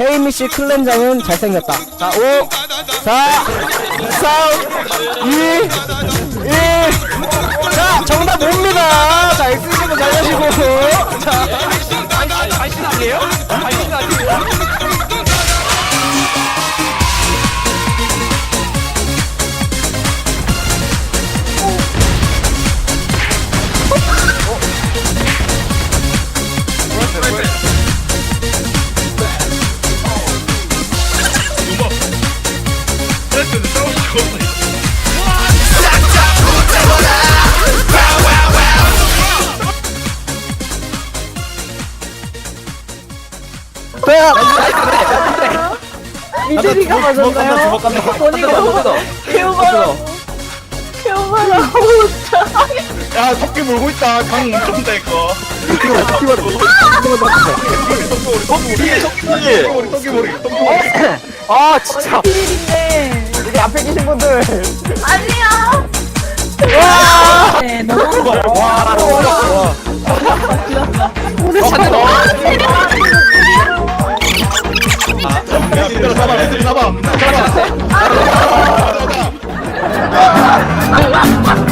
헤이미 씨 클렌저는 잘생겼다. 자, 5, 4, 3, 2, 1. 자, 정답 뭡니다. 자, X님은 잘하시고. 자, 미드리가 맞았나요? 본인도 개우마라 개우마라고 야 토끼 물고 있다 강 엄청 다 이거 토끼 토끼 머리 토끼 머리 아, 진짜. 비밀인데 여기 앞에 계신 분들. 아니야 네 너무 오늘 야 얘들아 잡아 얘들 잡아. 잡아